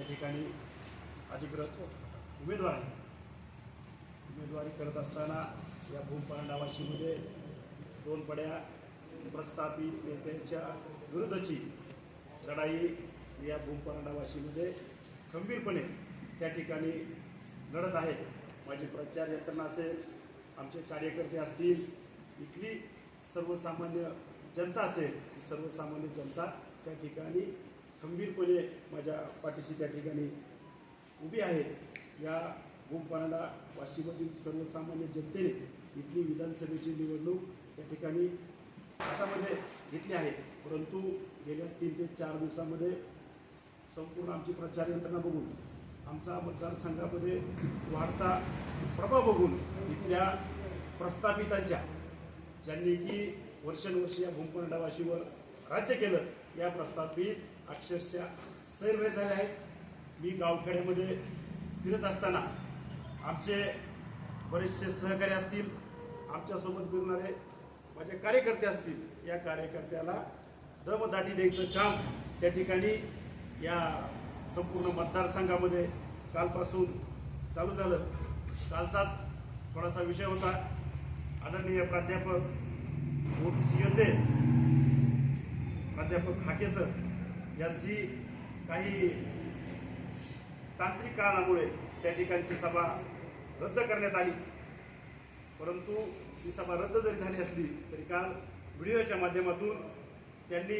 त्या ठिकाणी अधिकृत उमेदवार आहे उमेदवारी करत असताना या भूमपांडा वाशीमध्ये दोन पड्या प्रस्थापित नेत्यांच्या विरुद्धची लढाई या भूमपांडा वाशीमध्ये खंबीरपणे त्या ठिकाणी लढत आहे. माझी प्रचार यंत्रणा असेल आमचे कार्यकर्ते असतील इथली सर्वसामान्य जनता असेल सर्वसामान्य जनता त्या ठिकाणी खंबीरपणे माझ्या पाठीशी त्या ठिकाणी उभी आहे या भूमपणाला वाशिममधील सर्वसामान्य जनतेने इथली विधानसभेची निवडणूक त्या ठिकाणी हातामध्ये घेतली आहे. परंतु गेल्या तीन ते चार दिवसामध्ये संपूर्ण आमची प्रचार यंत्रणा बघून आमचा मतदारसंघामध्ये वाढता प्रभाव बघून इथल्या प्रस्थापितांच्या ज्यांनी की वर्षानुवर्ष या भूमपंडावाशीवर राज्य केलं. या प्रस्तावित अक्षरशः सैरवे झाले आहेत. मी गावखेड्यामध्ये फिरत असताना आमचे बरेचसे सहकारी असतील आमच्यासोबत फिरणारे माझे कार्यकर्ते असतील या कार्यकर्त्याला दमदाटी द्यायचं काम त्या ठिकाणी या संपूर्ण मतदारसंघामध्ये कालपासून चालू झालं. कालचाच थोडासा विषय होता. आदरणीय प्राध्यापक ओबीसी योद्धे प्राध्यापक हाके सर यांची काही तांत्रिक कारणामुळे त्या ठिकाणची सभा रद्द करण्यात आली. परंतु ही सभा रद्द जरी झाली असली तरी काल व्हिडिओच्या माध्यमातून त्यांनी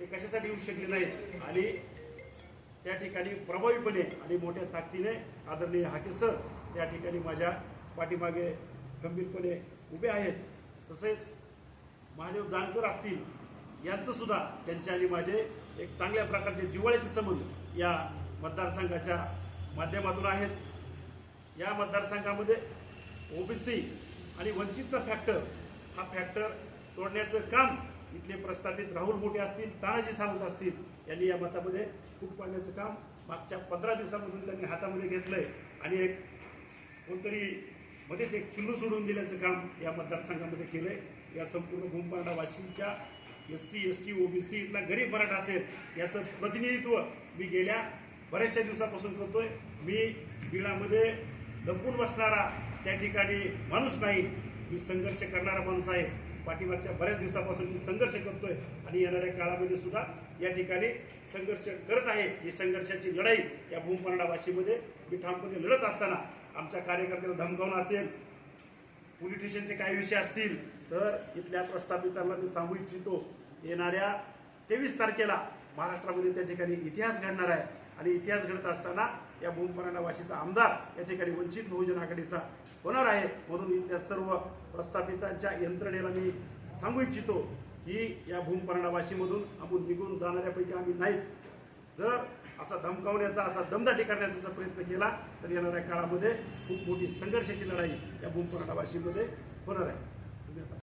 ते कशासाठी येऊ शकले नाहीत आणि त्या ठिकाणी प्रभावीपणे आणि मोठ्या ताकदीने आदरणीय हाके सर त्या ठिकाणी माझ्या पाठीमागे गंभीरपणे उभे आहेत. तसेच महादेव जानकर असतील यांचं सुद्धा त्यांचे आणि माझे एक चांगल्या प्रकारचे जिव्हाळ्याचे संबंध या मतदारसंघाच्या माध्यमातून आहेत. या मतदारसंघामध्ये ओबीसी आणि वंचितचा फॅक्टर हा फॅक्टर तोडण्याचं काम इथले प्रस्थापित राहुल मोठे असतील तानाजी सावंत असतील यांनी या मतामध्ये फूट पाडण्याचं काम मागच्या पंधरा दिवसामधून त्यांनी हातामध्ये घेतलंय. आणि एक कोणतरी मध्येच एक किल्लू सोडून दिल्याचं काम या मतदारसंघामध्ये केलंय. या संपूर्ण भूमपांडा वाशिमच्या S C S T OBC इथला गरीब मराठा असेल याचं प्रतिनिधित्व मी गेल्या बऱ्याचशा दिवसापासून करतोय. मी बीडामध्ये लपून बसणारा त्या ठिकाणी माणूस नाही. मी संघर्ष करणारा माणूस आहे. पाठीमागच्या बऱ्याच दिवसापासून मी संघर्ष करतोय आणि येणाऱ्या काळामध्ये सुद्धा या ठिकाणी संघर्ष करत आहे. ही संघर्षाची लढाई या भूमपरडा भाषेमध्ये मी ठामपणे लढत असताना आमच्या कार्यकर्त्याला धमकावणं असेल पोलीस स्टेशनचे काही विषय असतील तर इथल्या प्रस्थापितांना मी सांगू इच्छितो येणाऱ्या तेवीस तारखेला महाराष्ट्रामध्ये त्या ठिकाणी इतिहास घडणार आहे. आणि इतिहास घडत असताना या भूमपरांडा वाशीचा आमदार या ठिकाणी वंचित बहुजन आघाडीचा होणार आहे. म्हणून इथल्या सर्व प्रस्थापितांच्या यंत्रणेला मी सांगू इच्छितो की या भूमपरांडा वाशीमधून आपण निघून जाणाऱ्यापैकी आम्ही नाही जर असा धमकावण्याचा असा दमदाटी करण्याचा जर प्रयत्न केला तर येणाऱ्या काळामध्ये खूप मोठी संघर्षाची लढाई या भूमपराठा भाषेमध्ये होणार आहे. आता